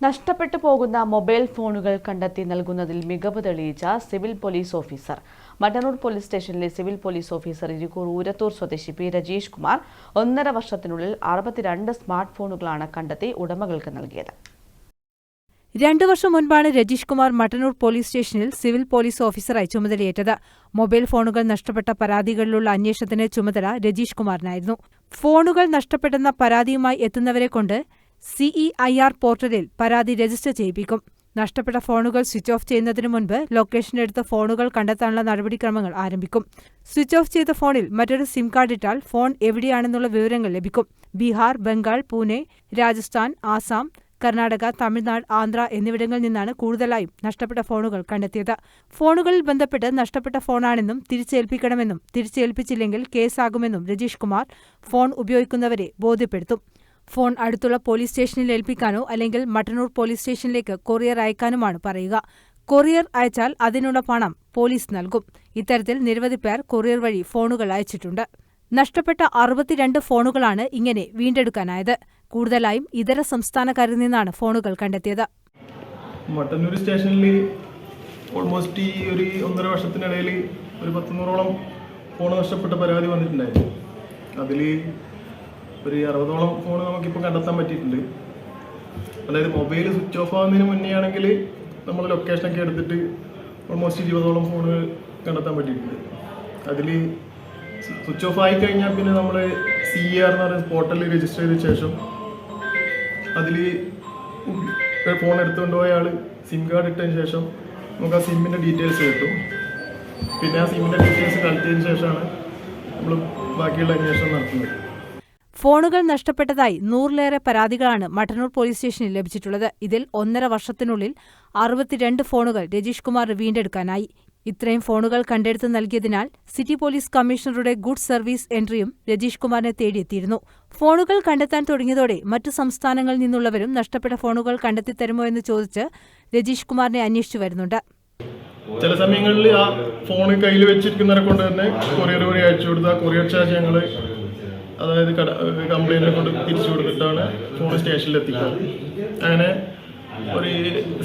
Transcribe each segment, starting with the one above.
നഷ്ടപ്പെട്ടു പോകുന്ന മൊബൈൽ ഫോണുകൾ കണ്ടെത്തി നൽകുന്നതിൽ മികവ് തെളിയിച്ച civil police officer. Mattannur police സ്റ്റേഷനിലെ civil police officer Irikkur Urathur സ്വദേശി പി രജീഷ് കുമാർ ഒന്നര വർഷത്തിനുള്ളിൽ അറുപത്തിരണ്ട് സ്മാർട്ട് ഫോണുകളാണ് കണ്ടെത്തി ഉടമകൾക്ക് നൽകിയത്. രണ്ടു വർഷം മുൻപാണ് രജീഷ് കുമാർ മട്ടന്നൂർ പോലീസ് സ്റ്റേഷനിൽ സിവിൽ പോലീസ് ഓഫീസറായി ചുമതലയേറ്റത്. മൊബൈൽ ഫോണുകൾ നഷ്ടപ്പെട്ട പരാതികളിലുള്ള അന്വേഷണത്തിന് ചുമതല രജീഷ് കുമാറിനായിരുന്നു. ഫോണുകൾ നഷ്ടപ്പെട്ടെന്ന പരാതിയുമായി എത്തുന്നവരെ കൊണ്ട് സിഇഐആർ പോർട്ടലിൽ പരാതി രജിസ്റ്റർ ചെയ്യിപ്പിക്കും. നഷ്ടപ്പെട്ട ഫോണുകൾ സ്വിച്ച് ഓഫ് ചെയ്യുന്നതിന് മുൻപ് ലൊക്കേഷനെടുത്ത് ഫോണുകൾ കണ്ടെത്താനുള്ള നടപടിക്രമങ്ങൾ ആരംഭിക്കും. സ്വിച്ച് ഓഫ് ചെയ്ത ഫോണിൽ മറ്റൊരു സിം കാർഡ് ഇട്ടാൽ ഫോൺ എവിടെയാണെന്നുള്ള വിവരങ്ങൾ ലഭിക്കും. ബീഹാർ ബംഗാൾ പൂനെ രാജസ്ഥാൻ ആസാം കർണാടക തമിഴ്നാട് ആന്ധ്ര എന്നിവിടങ്ങളിൽ നിന്നാണ് കൂടുതലായും നഷ്ടപ്പെട്ട ഫോണുകൾ കണ്ടെത്തിയത്. ഫോണുകളിൽ ബന്ധപ്പെട്ട് നഷ്ടപ്പെട്ട ഫോണാണെന്നും തിരിച്ചേൽപ്പിക്കണമെന്നും തിരിച്ചേൽപ്പിച്ചില്ലെങ്കിൽ കേസാകുമെന്നും രജീഷ് കുമാർ ഫോൺ ഉപയോഗിക്കുന്നവരെ ബോധ്യപ്പെടുത്തും. ഫോൺ അടുത്തുള്ള പോലീസ് സ്റ്റേഷനിൽ ഏൽപ്പിക്കാനോ അല്ലെങ്കിൽ മട്ടന്നൂർ പോലീസ് സ്റ്റേഷനിലേക്ക് കൊറിയർ അയക്കാനുമാണ് പറയുക. കൊറിയർ അയച്ചാൽ അതിനുള്ള പണം പോലീസ് നൽകും. ഇത്തരത്തിൽ നിരവധി പേർ കൊറിയർ വഴി ഫോണുകൾ അയച്ചിട്ടുണ്ട്. നഷ്ടപ്പെട്ട അറുപത്തിരണ്ട് ഫോണുകളാണ് ഇങ്ങനെ വീണ്ടെടുക്കാനായത്. കൂടുതലായും ഇതര സംസ്ഥാനക്കാരിൽ നിന്നാണ് ഫോണുകൾ കണ്ടെത്തിയത്. മട്ടന്നൂർ സ്റ്റേഷനിൽ ഓൾമോസ്റ്റ് ഈ ഒരു ഒന്നര വർഷത്തിനിടയിൽ ഒരു പത്തുനൂറോളം ഫോൺ നഷ്ടപ്പെട്ട പരാതി വന്നിട്ടുണ്ടായിരുന്നു. അതിൽ ഒരു അറുപതോളം ഫോൺ നമുക്കിപ്പോൾ കണ്ടെത്താൻ പറ്റിയിട്ടുണ്ട്. അതായത് മൊബൈൽ സ്വിച്ച് ഓഫ് ആവുന്നതിന് മുന്നേ ആണെങ്കിൽ നമ്മൾ ലൊക്കേഷനൊക്കെ എടുത്തിട്ട് ഓൾമോസ്റ്റ് ഇരുപതോളം ഫോണുകൾ കണ്ടെത്താൻ പറ്റിയിട്ടുണ്ട്. അതിൽ സ്വിച്ച് ഓഫ് ആയി കഴിഞ്ഞാൽ പിന്നെ നമ്മൾ സി ആർ എന്ന് പറയുന്ന പോർട്ടലിൽ രജിസ്റ്റർ ചെയ്ത ശേഷം അതിൽ ഫോൺ എടുത്തുകൊണ്ട് പോയ ആൾ സിം കാർഡ് ഇട്ടതിന് ശേഷം നമുക്ക് ആ സിമ്മിന്റെ ഡീറ്റെയിൽസ് കിട്ടും. പിന്നെ ആ സിമ്മിന്റെ ഡീറ്റെയിൽസ് കളക്ട് ചെയ്തതിന് ശേഷമാണ് നമ്മൾ ബാക്കിയുള്ള അന്വേഷണം നടത്തുന്നത്. ഫോണുകൾ നഷ്ടപ്പെട്ടതായി നൂറിലേറെ പരാതികളാണ് മട്ടന്നൂർ പോലീസ് സ്റ്റേഷനിൽ ലഭിച്ചിട്ടുള്ളത്. ഇതിൽ ഒന്നര വർഷത്തിനുള്ളിൽ അറുപത്തിരണ്ട് ഫോണുകൾ രജീഷ് കുമാർ വീണ്ടെടുക്കാനായി. ഇത്രയും ഫോണുകൾ കണ്ടെടുത്ത് നൽകിയതിനാൽ സിറ്റി പോലീസ് കമ്മീഷണറുടെ ഗുഡ് സർവീസ് എൻട്രിയും രജീഷ് കുമാറിനെ തേടിയെത്തിയിരുന്നു. ഫോണുകൾ കണ്ടെത്താൻ തുടങ്ങിയതോടെ മറ്റു സംസ്ഥാനങ്ങളിൽ നിന്നുള്ളവരും നഷ്ടപ്പെട്ട ഫോണുകൾ കണ്ടെത്തിത്തരുമോ എന്ന് ചോദിച്ച് രജീഷ് കുമാറിനെ അന്വേഷിച്ചു വരുന്നുണ്ട്. ചില സമയങ്ങളിൽ ആ ഫോൺ കയ്യിൽ വെച്ചിരിക്കുന്നവരെ കൊണ്ട് തന്നെ കൊറിയർ വഴി അയച്ചു കൊടുത്ത കൊറിയർ ചാർജ് ഞങ്ങൾ അതായത് കട കംപ്ലൈന്റിനെ കൊണ്ട് തിരിച്ചു കൊടുത്തിട്ടാണ് ഫോൺ സ്റ്റേഷനിൽ എത്തിക്കുന്നത് അങ്ങനെ ഒരു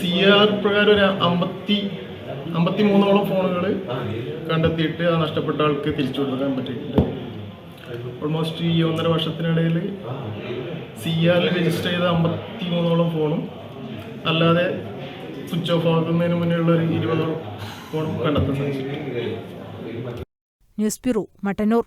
സി ആർ പ്രകാരം ഒരു അമ്പത്തി അമ്പത്തി മൂന്നോളം ഫോണുകൾ കണ്ടെത്തിയിട്ട് ആ നഷ്ടപ്പെട്ട ആൾക്ക് തിരിച്ചു കൊടുക്കാൻ പറ്റിയിട്ടുണ്ട്. ഓൾമോസ്റ്റ് ഈ ഒന്നര വർഷത്തിനിടയിൽ സി ആറിൽ രജിസ്റ്റർ ചെയ്ത അമ്പത്തി മൂന്നോളം ഫോണും അല്ലാതെ സ്വിച്ച് ഓഫ് ആക്കുന്നതിന് മുന്നേ ഉള്ള ഒരു ഇരുപതോളം ഫോണും കണ്ടെത്താൻ സാധിച്ചിട്ടുണ്ട്. News bureau Mattannur.